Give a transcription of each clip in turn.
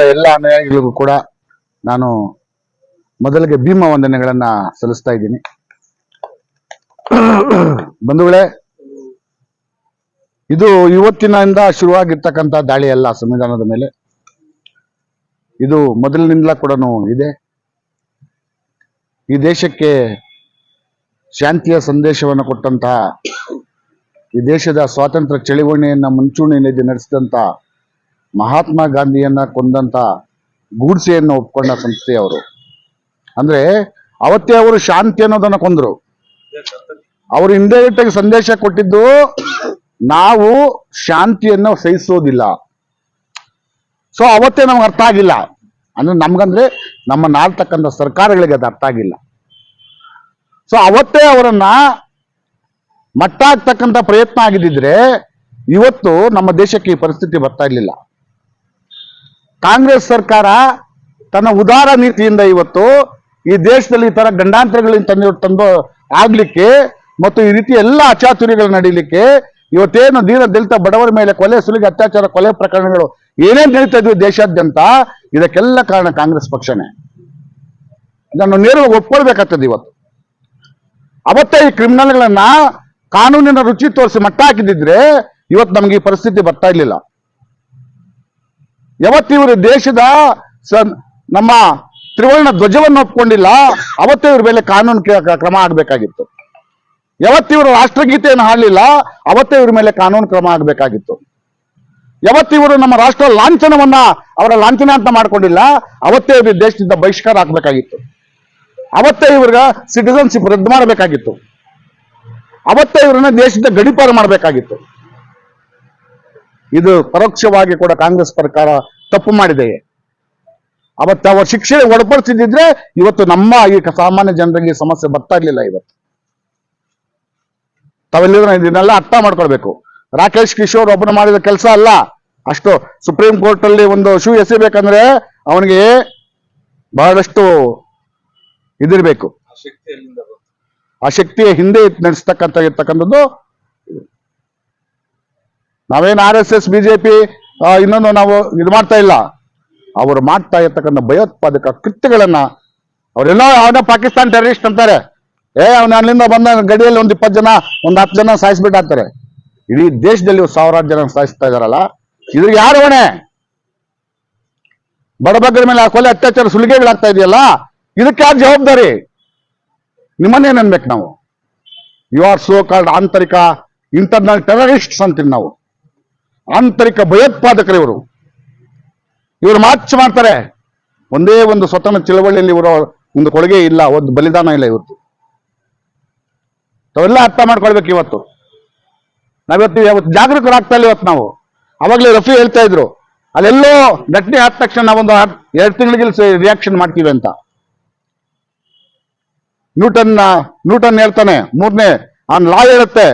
ಎಲ್ಲ ಅನುಯಾಯಿಗಳಿಗೂ ಕೂಡ ನಾನು ಮೊದಲಿಗೆ ಭೀಮ ವಂದನೆಗಳನ್ನ ಸಲ್ಲಿಸ್ತಾ ಇದ್ದೀನಿ. ಬಂಧುಗಳೇ, ಇದು ಇವತ್ತಿನಿಂದ ಶುರುವಾಗಿರ್ತಕ್ಕಂಥ ದಾಳಿ ಅಲ್ಲ ಸಂವಿಧಾನದ ಮೇಲೆ. ಇದು ಮೊದಲಿನಿಂದಲೂ ಕೂಡ ಇದೆ. ಈ ದೇಶಕ್ಕೆ ಶಾಂತಿಯ ಸಂದೇಶವನ್ನು ಕೊಟ್ಟಂತಹ ಈ ದೇಶದ ಸ್ವಾತಂತ್ರ್ಯ ಚಳವಳಿಯನ್ನ ಮುಂಚೂಣಿಯಲ್ಲಿ ನಡೆಸಿದಂತ ಮಹಾತ್ಮ ಗಾಂಧಿಯನ್ನ ಕೊಂದಂತ ಗೂಡ್ಸೆಯನ್ನು ಒಪ್ಕೊಂಡ ಸಂಸ್ಥೆಯವರು ಅಂದ್ರೆ ಅವತ್ತೇ ಅವರು ಶಾಂತಿ ಅನ್ನೋದನ್ನ ಕೊಂದ್ರು. ಅವರು ಇಂಡೈರೆಕ್ಟ್ ಆಗಿ ಸಂದೇಶ ಕೊಟ್ಟಿದ್ದು ನಾವು ಶಾಂತಿಯನ್ನು ಸಹಿಸೋದಿಲ್ಲ. ಸೊ ಅವತ್ತೇ ನಮ್ಗೆ ಅರ್ಥ ಆಗಿಲ್ಲ. ಅಂದ್ರೆ ನಮ್ಗಂದ್ರೆ ನಮ್ಮ ನಾಲ್ತಕ್ಕಂಥ ಸರ್ಕಾರಗಳಿಗೆ ಅದು ಅರ್ಥ ಆಗಿಲ್ಲ. ಸೊ ಅವತ್ತೇ ಅವರನ್ನ ಮಟ್ಟ ಆಗ್ತಕ್ಕಂಥ ಪ್ರಯತ್ನ ಆಗಿದ್ದಿದ್ರೆ ಇವತ್ತು ನಮ್ಮ ದೇಶಕ್ಕೆ ಈ ಪರಿಸ್ಥಿತಿ ಬರ್ತಾ ಇರಲಿಲ್ಲ. ಕಾಂಗ್ರೆಸ್ ಸರ್ಕಾರ ತನ್ನ ಉದಾರ ನೀತಿಯಿಂದ ಇವತ್ತು ಈ ದೇಶದಲ್ಲಿ ಈ ತರ ಗಂಡಾಂತರಗಳಿಂದ ತಂದು ತಂದು ಆಗ್ಲಿಕ್ಕೆ ಮತ್ತು ಈ ರೀತಿ ಎಲ್ಲ ಅಚಾತುರ್ಯಗಳು ನಡೀಲಿಕ್ಕೆ ಇವತ್ತೇನು ದೀನ ದಲಿತ ಬಡವರ ಮೇಲೆ ಕೊಲೆ ಸುಲಿಗೆ ಅತ್ಯಾಚಾರ ಕೊಲೆ ಪ್ರಕರಣಗಳು ಏನೇನು ನಡೀತಾ ಇದ್ವಿ ದೇಶಾದ್ಯಂತ, ಇದಕ್ಕೆಲ್ಲ ಕಾರಣ ಕಾಂಗ್ರೆಸ್ ಪಕ್ಷನೇ. ಇದನ್ನು ನೇರವಾಗಿ ಒಪ್ಕೊಳ್ಬೇಕಾಗ್ತದೆ ಇವತ್ತು. ಅವತ್ತೇ ಈ ಕ್ರಿಮಿನಲ್ಗಳನ್ನ ಕಾನೂನಿನ ರುಚಿ ತೋರಿಸಿ ಮಟ್ಟ ಹಾಕಿದಿದ್ರೆ ಇವತ್ತು ನಮ್ಗೆ ಈ ಪರಿಸ್ಥಿತಿ ಬರ್ತಾ ಇರ್ಲಿಲ್ಲ. ಯಾವತ್ತು ಇವರು ದೇಶದ ನಮ್ಮ ತ್ರಿವರ್ಣ ಧ್ವಜವನ್ನು ಒಪ್ಕೊಂಡಿಲ್ಲ, ಅವತ್ತೇ ಇವ್ರ ಮೇಲೆ ಕಾನೂನು ಕ್ರ- ಕ್ರಮ ಆಗಬೇಕಾಗಿತ್ತು. ಯಾವತ್ತಿವರು ರಾಷ್ಟ್ರಗೀತೆಯನ್ನು ಹಾಡಲಿಲ್ಲ, ಅವತ್ತೇ ಇವ್ರ ಮೇಲೆ ಕಾನೂನು ಕ್ರಮ ಆಗಬೇಕಾಗಿತ್ತು. ಯಾವತ್ತಿವರು ನಮ್ಮ ರಾಷ್ಟ್ರ ಲಾಂಛನವನ್ನ ಅವರ ಲಾಂಛನ ಅಂತ ಮಾಡ್ಕೊಂಡಿಲ್ಲ, ಅವತ್ತೇ ಇವ್ರಿಗೆ ದೇಶದಿಂದ ಬಹಿಷ್ಕಾರ ಹಾಕಬೇಕಾಗಿತ್ತು ಅವತ್ತೇ ಇವ್ರಿಗ ಸಿಟಿಸನ್ಶಿಪ್ ರದ್ದು ಮಾಡಬೇಕಾಗಿತ್ತು. ಅವತ್ತೇ ಇವ್ರನ್ನ ದೇಶದ ಗಡಿಪಾರು ಮಾಡಬೇಕಾಗಿತ್ತು. ಇದು ಪರೋಕ್ಷವಾಗಿ ಕೂಡ ಕಾಂಗ್ರೆಸ್ ಸರ್ಕಾರ ತಪ್ಪು ಮಾಡಿದೆ. ಅವತ್ತು ಅವರ ಶಿಕ್ಷೆ ಒಳಪಡಿಸಿದ್ರೆ ಇವತ್ತು ನಮ್ಮ ಈ ಸಾಮಾನ್ಯ ಜನರಿಗೆ ಸಮಸ್ಯೆ ಬರ್ತಾ ಇರ್ಲಿಲ್ಲ ಇವತ್ತು. ತಾವೆಲ್ಲರೂ ಇದನ್ನೆಲ್ಲ ಅರ್ಥ ಮಾಡ್ಕೊಳ್ಬೇಕು. ರಾಕೇಶ್ ಕಿಶೋರ್ ಒಬ್ಬನ ಮಾಡಿದ ಕೆಲಸ ಅಲ್ಲ. ಅಷ್ಟು ಸುಪ್ರೀಂ ಕೋರ್ಟ್ ಅಲ್ಲಿ ಒಂದು ಶೂ ಎಸಿಬೇಕಂದ್ರೆ ಅವನಿಗೆ ಬಹಳಷ್ಟು ಇದಿರ್ಬೇಕು. ಆ ಶಕ್ತಿಯ ಹಿಂದೆ ನಡೆಸ್ತಕ್ಕಂಥ ಇರ್ತಕ್ಕಂಥದ್ದು ನಾವೇನ್ ಆರ್ ಎಸ್ ಎಸ್ ಬಿಜೆಪಿ ಇನ್ನೊಂದು ನಾವು ಇದು ಮಾಡ್ತಾ ಇಲ್ಲ. ಅವರು ಮಾಡ್ತಾ ಇರ್ತಕ್ಕಂಥ ಭಯೋತ್ಪಾದಕ ಕೃತ್ಯಗಳನ್ನ ಅವರೆಲ್ಲ ಅವನ ಪಾಕಿಸ್ತಾನ ಟೆರರಿಸ್ಟ್ ಅಂತಾರೆ. ಏ, ಅವನ ಅಲ್ಲಿಂದ ಬಂದ ಗಡಿಯಲ್ಲಿ ಒಂದು ಇಪ್ಪತ್ತು ಜನ, ಒಂದು ಹತ್ತು ಜನ ಸಾಯಿಸ್ಬಿಟ್ಟು ಹಾಕ್ತಾರೆ ಇಡೀ ದೇಶದಲ್ಲಿ ಸಾವಿರಾರು ಜನ ಸಾಯಿಸ್ತಾ ಇದಾರಲ್ಲ, ಇದ್ರಿಗೆ ಯಾರು ಹೊಣೆ? ಬಡಬಗ್ಗರ ಮೇಲೆ ಆ ಕೊಲೆ ಅತ್ಯಾಚಾರ ಸುಲಿಗೆಗಳಾಗ್ತಾ ಇದೆಯಲ್ಲ, ಇದಕ್ಕೆ ಯಾರು ಜವಾಬ್ದಾರಿ? ನಿಮ್ಮನ್ನೇನ್ ಅನ್ಬೇಕು ನಾವು? ಯು ಆರ್ ಸೋ ಕಾಲ್ಡ್ ಆಂತರಿಕ ಇಂಟರ್ನಲ್ ಟೆರರಿಸ್ಟ್ಸ್ ಅಂತೀವಿ ನಾವು. ಆಂತರಿಕ ಭಯೋತ್ಪಾದಕರು ಇವರು ಇವರು ಮಾಚ್ ಮಾಡ್ತಾರೆ. ಒಂದೇ ಒಂದು ಸ್ವತಂತ್ರ ಚಳವಳಿಯಲ್ಲಿ ಇವರು ಒಂದು ಕೊಡುಗೆ ಇಲ್ಲ, ಒಂದು ಬಲಿದಾನ ಇಲ್ಲ ಇವತ್ತು ತಾವೆಲ್ಲ ಅರ್ಥ ಮಾಡ್ಕೊಳ್ಬೇಕು ಇವತ್ತು. ನಾವಿವತ್ತು ಇವತ್ತು ಜಾಗೃತರಾಗ್ತಾ ಇಲ್ಲ ಇವತ್ತು ನಾವು. ಅವಾಗಲೇ ರಫಿ ಹೇಳ್ತಾ ಇದ್ರು. ಅಲ್ಲೆಲ್ಲೋ ಘಟನೆ ಆದ ತಕ್ಷಣ ನಾವೊಂದು ಎರಡು ತಿಂಗಳಿಗೆ ರಿಯಾಕ್ಷನ್ ಮಾಡ್ತೀವಿ ಅಂತ. ನ್ಯೂಟನ್ ನ್ಯೂಟನ್ ಹೇಳ್ತಾನೆ, ಮೂರನೇ, ಆ ಲಾ ಹೇಳುತ್ತೆ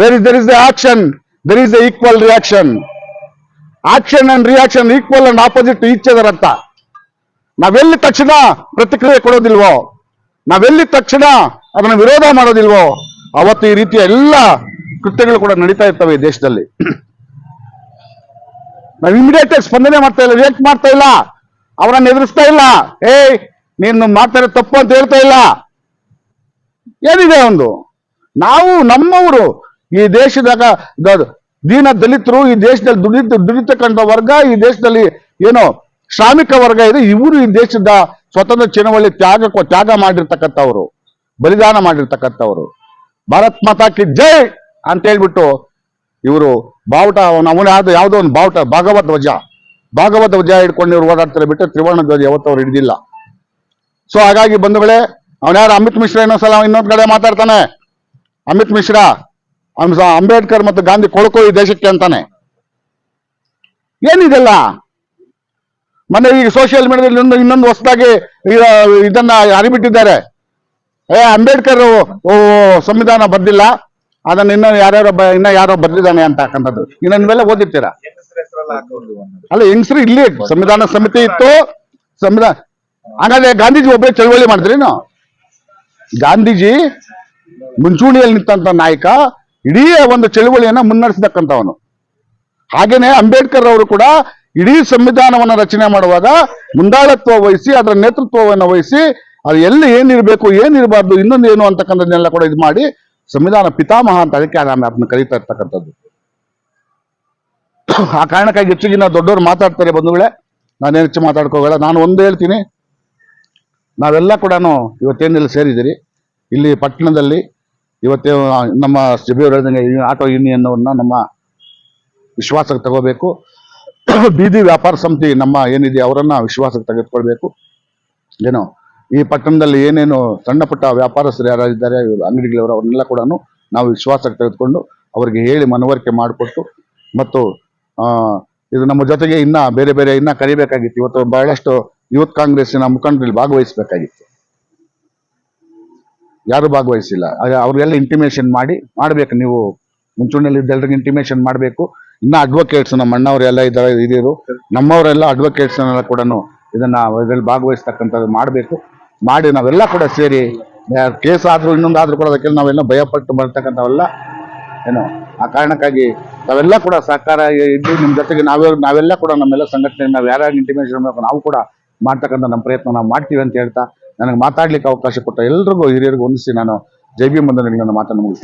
where is there is the action there is a equal reaction action and reaction equal and opposite each other ಅಂತ. ನಾವೆಲ್ಲಿ ತಕ್ಷಣ ಪ್ರತಿಕ್ರಿಯೆ ಕೊಡೋದಿಲ್ವೋ ನಾವೆಲ್ಲಿ ತಕ್ಷಣ ಅದನ್ನ ವಿರೋಧ ಮಾಡೋದಿಲ್ವೋ, ಅವತ್ತು ಈ ರೀತಿಯ ಎಲ್ಲ ಕೃತ್ಯಗಳು ಕೂಡ ನಡೀತಾ ಇರ್ತವೆ ಈ ದೇಶದಲ್ಲಿ. ನಾವು ಇಮಿಡಿಯೇಟ್ ಆಗಿ ಸ್ಪಂದನೆ ಮಾಡ್ತಾ ಇಲ್ಲ ರಿಯಾಕ್ಟ್ ಮಾಡ್ತಾ ಇಲ್ಲ, ಅವರನ್ನ ಎದುರಿಸ್ತಾ ಇಲ್ಲ. ಏಯ್, ನೀನು ಮಾತಾಡ ತಪ್ಪು ಅಂತ ಹೇಳ್ತಾ ಇಲ್ಲ. ಏನಿದೆ ಒಂದು? ನಾವು ನಮ್ಮವರು ಈ ದೇಶದಾಗ ದೀನ ದಲಿತರು ಈ ದೇಶದಲ್ಲಿ ದುಡಿತ ದುಡಿತಕ್ಕಂಥ ವರ್ಗ, ಈ ದೇಶದಲ್ಲಿ ಏನೋ ಶ್ರಾಮಿಕ ವರ್ಗ ಇದೆ, ಇವರು ಈ ದೇಶದ ಸ್ವತಂತ್ರ ಚಳವಳಿ ತ್ಯಾಗ ತ್ಯಾಗ ಮಾಡಿರ್ತಕ್ಕಂಥವ್ರು, ಬಲಿದಾನ ಮಾಡಿರ್ತಕ್ಕಂಥವ್ರು. ಭಾರತ್ ಮಾತಾ ಕಿ ಜೈ ಅಂತ ಹೇಳ್ಬಿಟ್ಟು ಇವರು ಬಾವುಟ ಅವನ ಆದ ಯಾವುದೋ ಒಂದು ಬಾವುಟ, ಭಾಗವತ್ ಧ್ವಜ ಭಾಗವತ್ ಧ್ವಜ ಹಿಡ್ಕೊಂಡು ಇವ್ರು ಓಡಾಡ್ತಾರೆ ಬಿಟ್ಟು ತ್ರಿವರ್ಣ ಧ್ವಜ ಯಾವತ್ತವ್ರು ಹಿಡಿದಿಲ್ಲ. ಸೊ ಹಾಗಾಗಿ ಬಂಧುಗಳೇ, ಅವನ ಯಾರು? ಅಮಿತ್ ಮಿಶ್ರಾ ಇನ್ನೊಂದ್ಸಲ ಇನ್ನೊಂದ್ ಕಡೆ ಮಾತಾಡ್ತಾನೆ. ಅಮಿತ್ ಮಿಶ್ರಾ ಅಂಬೇಡ್ಕರ್ ಮತ್ತು ಗಾಂಧಿ ಕೊಳಕೋ ಈ ದೇಶಕ್ಕೆ ಅಂತಾನೆ. ಏನಿದೆಲ್ಲ? ಮೊನ್ನೆ ಈಗ ಸೋಷಿಯಲ್ ಮೀಡಿಯಾದಲ್ಲಿ ಇನ್ನೊಂದು ಇನ್ನೊಂದು ಹೊಸದಾಗಿ ಇದನ್ನ ಹರಿಬಿಟ್ಟಿದ್ದಾರೆ. ಏ, ಅಂಬೇಡ್ಕರ್ ಸಂವಿಧಾನ ಬರ್ದಿಲ್ಲ. ಅದನ್ನ ಇನ್ನ ಯಾರ್ಯಾರೋ ಇನ್ನ ಯಾರೋ ಬರ್ದಿದ್ದಾನೆ ಅಂತ ಹಾಕಂತದ್ದು. ಇನ್ನೊಂದ್ ಮೇಲೆ ಓದಿರ್ತೀರಾ? ಅಲ್ಲ, ಹೆಂಗಸರು ಇಲ್ಲಿ ಸಂವಿಧಾನ ಸಮಿತಿ ಇತ್ತು. ಸಂವಿಧಾನ ಹಾಗಾದ್ರೆ ಗಾಂಧೀಜಿ ಒಬ್ಬರೇ ಚಳವಳಿ ಮಾಡಿದ್ರೇನು? ಗಾಂಧೀಜಿ ಮುಂಚೂಣಿಯಲ್ಲಿ ನಿಂತ ನಾಯಕ. ಇಡೀ ಒಂದು ಚಳುವಳಿಯನ್ನ ಮುನ್ನಡೆಸತಕ್ಕಂಥವನು. ಹಾಗೇನೆ ಅಂಬೇಡ್ಕರ್ ಅವರು ಕೂಡ ಇಡೀ ಸಂವಿಧಾನವನ್ನ ರಚನೆ ಮಾಡುವಾಗ ಮುಂದಾಳತ್ವ ವಹಿಸಿ, ಅದರ ನೇತೃತ್ವವನ್ನು ವಹಿಸಿ, ಅದು ಎಲ್ಲಿ ಏನಿರಬೇಕು, ಏನಿರಬಾರ್ದು, ಇನ್ನೊಂದು ಏನು ಅಂತಕ್ಕಂಥದ್ದನ್ನೆಲ್ಲ ಕೂಡ ಇದು ಮಾಡಿ ಸಂವಿಧಾನ ಪಿತಾಮಹ ಅಂತ ಅದಕ್ಕೆ ನಾನು ಅದನ್ನ ಕರೀತಾ ಇರ್ತಕ್ಕಂಥದ್ದು. ಆ ಕಾರಣಕ್ಕಾಗಿ ಹೆಚ್ಚು ಹೆಚ್ಚಿಗಿನ ದೊಡ್ಡವರು ಮಾತಾಡ್ತಾರೆ ಬಂಧುಗಳೇ. ನಾನೇನು ಹೆಚ್ಚು ಮಾತಾಡ್ಕೋಬೇಡ, ನಾನು ಒಂದು ಹೇಳ್ತೀನಿ. ನಾವೆಲ್ಲ ಕೂಡ ಇವತ್ತೇನೆಲ್ಲ ಸೇರಿದ್ದೀರಿ. ಇಲ್ಲಿ ಪಟ್ಟಣದಲ್ಲಿ ಇವತ್ತೇ ನಮ್ಮ ಸಿಬಿಯವರು ಹೇಳ್ದಂಗೆ ಆಟೋ ಯೂನಿಯನ್ ಅವ್ರನ್ನ ನಮ್ಮ ವಿಶ್ವಾಸಕ್ಕೆ ತಗೋಬೇಕು. ಬೀದಿ ವ್ಯಾಪಾರ ಸಮಿತಿ ನಮ್ಮ ಏನಿದೆ ಅವರನ್ನ ವಿಶ್ವಾಸಕ್ಕೆ ತೆಗೆದುಕೊಳ್ಬೇಕು. ಏನೋ, ಈ ಪಟ್ಟಣದಲ್ಲಿ ಏನೇನು ಸಣ್ಣ ಪುಟ್ಟ ವ್ಯಾಪಾರಸ್ಥರು ಯಾರಿದ್ದಾರೆ ಅಂಗಡಿಗಳವರು, ಅವ್ರನ್ನೆಲ್ಲ ಕೂಡ ನಾವು ವಿಶ್ವಾಸಕ್ಕೆ ತೆಗೆದುಕೊಂಡು ಅವರಿಗೆ ಹೇಳಿ ಮನವರಿಕೆ ಮಾಡಿಕೊಟ್ಟು ಮತ್ತು ಇದು ನಮ್ಮ ಜೊತೆಗೆ ಇನ್ನ ಬೇರೆ ಬೇರೆ ಇನ್ನ ಕರಿಬೇಕಾಗಿತ್ತು. ಇವತ್ತು ಬಹಳಷ್ಟು ಯೂತ್ ಕಾಂಗ್ರೆಸ್ಸಿನ ಮುಖಂಡರಲ್ಲಿ ಭಾಗವಹಿಸಬೇಕಾಗಿತ್ತು. ಯಾರು ಭಾಗವಹಿಸಿಲ್ಲ. ಅವ್ರಿಗೆಲ್ಲ ಇಂಟಿಮೇಷನ್ ಮಾಡಿ, ಮಾಡಬೇಕು ನೀವು. ಮುಂಚೂಣಿಯಲ್ಲಿ ಇದ್ದೆಲ್ಲರಿಗೆ ಇಂಟಿಮೇಷನ್ ಮಾಡಬೇಕು. ಇನ್ನ ಅಡ್ವೊಕೇಟ್ಸ್ ನಮ್ಮ ಅಣ್ಣವರೆಲ್ಲ ಇದ್ದಾರೆ, ಇದಿರು. ನಮ್ಮವರೆಲ್ಲ ಅಡ್ವೊಕೇಟ್ಸ್ ಕೂಡ ಇದನ್ನ ಇದರಲ್ಲಿ ಭಾಗವಹಿಸ್ತಕ್ಕಂಥದ್ದು ಮಾಡಬೇಕು. ಮಾಡಿ ನಾವೆಲ್ಲ ಕೂಡ ಸೇರಿ ಕೇಸ್ ಆದ್ರೂ ಇನ್ನೊಂದಾದ್ರೂ ಕೂಡ ಅದಕ್ಕೆ ನಾವೆಲ್ಲ ಭಯಪಟ್ಟು ಬರ್ತಕ್ಕಂಥವೆಲ್ಲ ಏನು, ಆ ಕಾರಣಕ್ಕಾಗಿ ನಾವೆಲ್ಲ ಕೂಡ ಸಹಕಾರ ಇದ್ದು ನಿಮ್ಮ ಜೊತೆಗೆ ನಾವೇ, ನಾವೆಲ್ಲ ಕೂಡ ನಮ್ಮೆಲ್ಲ ಸಂಘಟನೆ ನಾವು ಯಾರ್ಯಾರು ಇಂಟಿಮೇಷನ್ ಮಾಡಬೇಕು, ನಾವು ಕೂಡ ಮಾಡ್ತಕ್ಕಂಥ ನಮ್ಮ ಪ್ರಯತ್ನ ನಾವು ಮಾಡ್ತೀವಿ ಅಂತ ಹೇಳ್ತಾ ನನಗೆ ಮಾತಾಡ್ಲಿಕ್ಕೆ ಅವಕಾಶ ಕೊಟ್ಟ ಎಲ್ರಿಗೂ ಹಿರಿಯರಿಗೂ ಹೊಂದಿಸಿ ನಾನು ಜೈ ಭೀಮ್ ನನ್ನ ಮಾತನ್ನು ಮುಗಿಸ್ತೇನೆ.